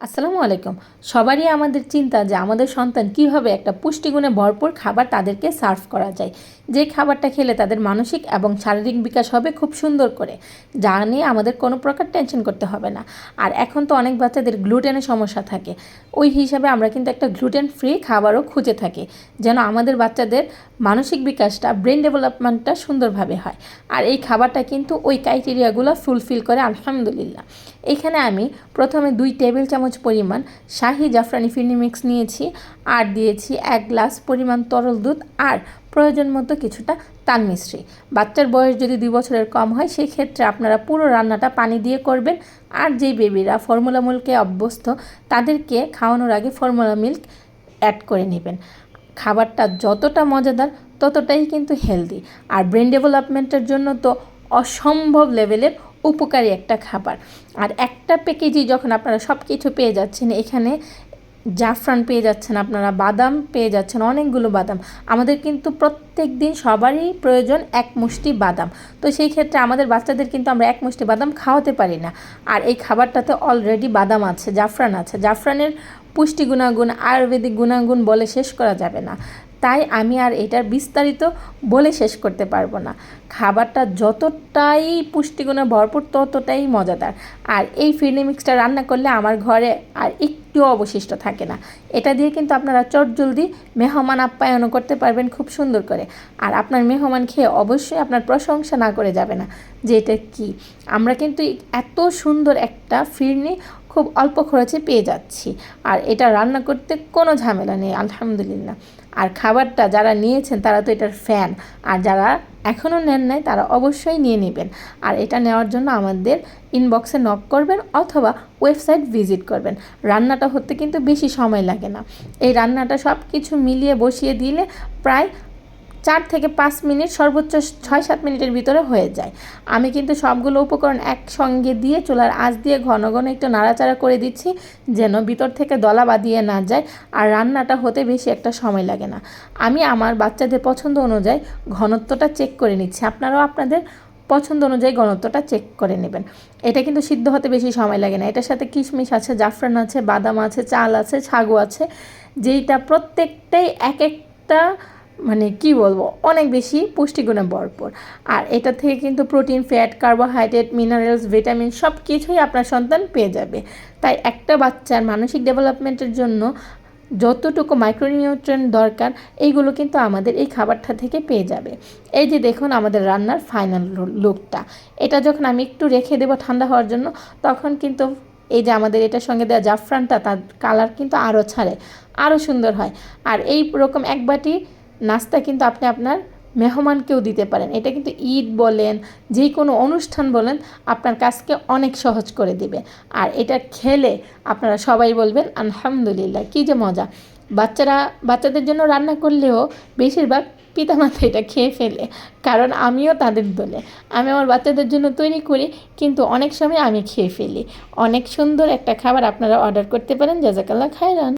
আসসালামু আলাইকুম। সবারই আমাদের চিন্তা যে আমাদের সন্তান কীভাবে একটা পুষ্টিগুণে ভরপুর খাবার তাদেরকে সার্ভ করা যায়। যে খাবারটা খেলে তাদের মানসিক এবং শারীরিক বিকাশ হবে খুব সুন্দর করে। যা নিয়ে আমাদের কোনো প্রকার টেনশন করতে হবে না। আর এখন তো অনেক বাচ্চাদের গ্লুটেনের সমস্যা থাকে। ওই হিসাবে আমরা কিন্তু একটা গ্লুটেন ফ্রি খাবারও খুঁজে থাকি। যেন আমাদের বাচ্চাদের মানসিক বিকাশটা ব্রেন ডেভেলপমেন্টটা সুন্দরভাবে হয়। আর এই খাবারটা কিন্তু ওই ক্রাইটেরিয়াগুলো ফুলফিল করে, আলহামদুলিল্লাহ। এখানে আমি প্রথমে দুই টেবিল চামচ পরিমাণ শাহি জাফরানি ফিরনি মিক্স নিয়েছি আর দিয়েছি এক গ্লাস পরিমাণ তরল দুধ আর প্রয়োজন মতো কিছুটা তাল মিশ্রি। বাচ্চার বয়স যদি দুই বছরের কম হয় সেই ক্ষেত্রে আপনারা পুরো রান্নাটা পানি দিয়ে করবেন আর যেই বেবিরা ফর্মুলা মিল্কে অভ্যস্ত, তাদেরকে খাওয়ানোর আগে ফর্মুলা মিল্ক অ্যাড করে নেবেন। খাবারটা যতটা মজাদার, ততটাই কিন্তু হেলদি। আর ব্রেন ডেভেলপমেন্টের জন্য তো অসম্ভব লেভেলের উপকারী একটা খাবার। আর একটা প্যাকেজই যখন আপনারা সব কিছু পেয়ে যাচ্ছেন, এখানে জাফরান পেয়ে যাচ্ছেন, আপনারা বাদাম পেয়ে যাচ্ছেন, অনেকগুলো বাদাম। আমাদের কিন্তু প্রত্যেক দিন সবারই প্রয়োজন এক মুষ্টি বাদাম। তো সেই ক্ষেত্রে আমাদের বাচ্চাদের কিন্তু আমরা এক মুষ্টি বাদাম খাওয়াতে পারি না। আর এই খাবারটাতে অলরেডি বাদাম আছে, জাফরান আছে। জাফরানের পুষ্টি গুণাগুণ, আয়ুর্বেদিক গুণাগুণ বলে শেষ করা যাবে না। তাই আমি আর এটার বিস্তারিত বলে শেষ করতে পারব না। খাবারটা যতটাই পুষ্টিগুণে ভরপুর, ততটাই মজাদার। আর এই ফিরনি মিক্সটা রান্না করলে আমার ঘরে আর একটু অবশিষ্ট থাকে না। এটা দিয়ে কিন্তু আপনারা চটজলদি মেহমান আপ্যায়নও করতে পারবেন খুব সুন্দর করে। আর আপনার মেহমান খেয়ে অবশ্যই আপনার প্রশংসা না করে যাবে না যে এটা কী। আমরা কিন্তু এত সুন্দর একটা ফিরনি খুব অল্প খরচে পেয়ে যাচ্ছি। আর এটা রান্না করতে কোনো ঝামেলা নেই, আলহামদুলিল্লাহ। আর খাবারটা যারা নিয়েছেন, তারা তো এটার ফ্যান আর যারা এখনও নেন নাই, তারা অবশ্যই নিয়ে নেবেন। আর এটা নেওয়ার জন্য আমাদের ইনবক্সে নক করবেন অথবা ওয়েবসাইট ভিজিট করবেন। রান্নাটা হতে কিন্তু বেশি সময় লাগে না। এই রান্নাটা সব কিছু মিলিয়ে বসিয়ে দিলে প্রায় চার থেকে পাঁচ মিনিট, সর্বোচ্চ ছয় সাত মিনিটের ভিতরে হয়ে যায়। আমি কিন্তু সবগুলো উপকরণ একসঙ্গে দিয়ে চুলার আঁচ দিয়ে ঘন ঘন একটু নাড়াচাড়া করে দিচ্ছি, যেন ভিতর থেকে দলা বাঁধিয়ে না যায় আর রান্নাটা হতে বেশি একটা সময় লাগে না। আমি আমার বাচ্চাদের পছন্দ অনুযায়ী ঘনত্বটা চেক করে নিচ্ছি। আপনারাও আপনাদের পছন্দ অনুযায়ী ঘনত্বটা চেক করে নেবেন। এটা কিন্তু সিদ্ধ হতে বেশি সময় লাগে না। এটার সাথে কিশমিশ আছে, জাফরান আছে, বাদাম আছে, চাল আছে, ছাগু আছে, যেইটা প্রত্যেকটাই এক একটা মানে কি বলব, অনেক বেশি পুষ্টিগুণে ভরপুর। আর এটা থেকে কিন্তু protein, fat, carbohydrate, minerals, vitamin সব কিছুই আপনার সন্তান পেয়ে যাবে। তাই একটা বাচ্চার মানসিক ডেভেলপমেন্টের জন্য যতটুকু মাইক্রোনিউট্রেন দরকার, এইগুলো কিন্তু আমাদের এই খাবারটা থেকে পেয়ে যাবে। এই যে দেখুন আমাদের রান্নার ফাইনাল লুকটা। এটা যখন আমি একটু রেখে দেবো ঠান্ডা হওয়ার জন্য, তখন কিন্তু এই যে আমাদের এটার সঙ্গে দেওয়া জাফরানটা, তার কালার কিন্তু আরও ছাড়ে, আরও সুন্দর হয়। আর এই রকম এক বাটি নাস্তা কিন্তু আপনি আপনার মেহমানকেও দিতে পারেন। এটা কিন্তু ঈদ বলেন যে কোনো অনুষ্ঠান বলেন, আপনার কাজকে অনেক সহজ করে দিবে। আর এটা খেলে আপনারা সবাই বলবেন, আলহামদুলিল্লাহ, কী যে মজা। বাচ্চারা, বাচ্চাদের জন্য রান্না করলেও বেশিরভাগ পিতামাতা এটা খেয়ে ফেলে, কারণ আমিও তাদের দলে। আমি আমার বাচ্চাদের জন্য তৈরি করি, কিন্তু অনেক সময় আমি খেয়ে ফেলি। অনেক সুন্দর একটা খাবার আপনারা অর্ডার করতে পারেন। জাজাকাল্লা খায়রান।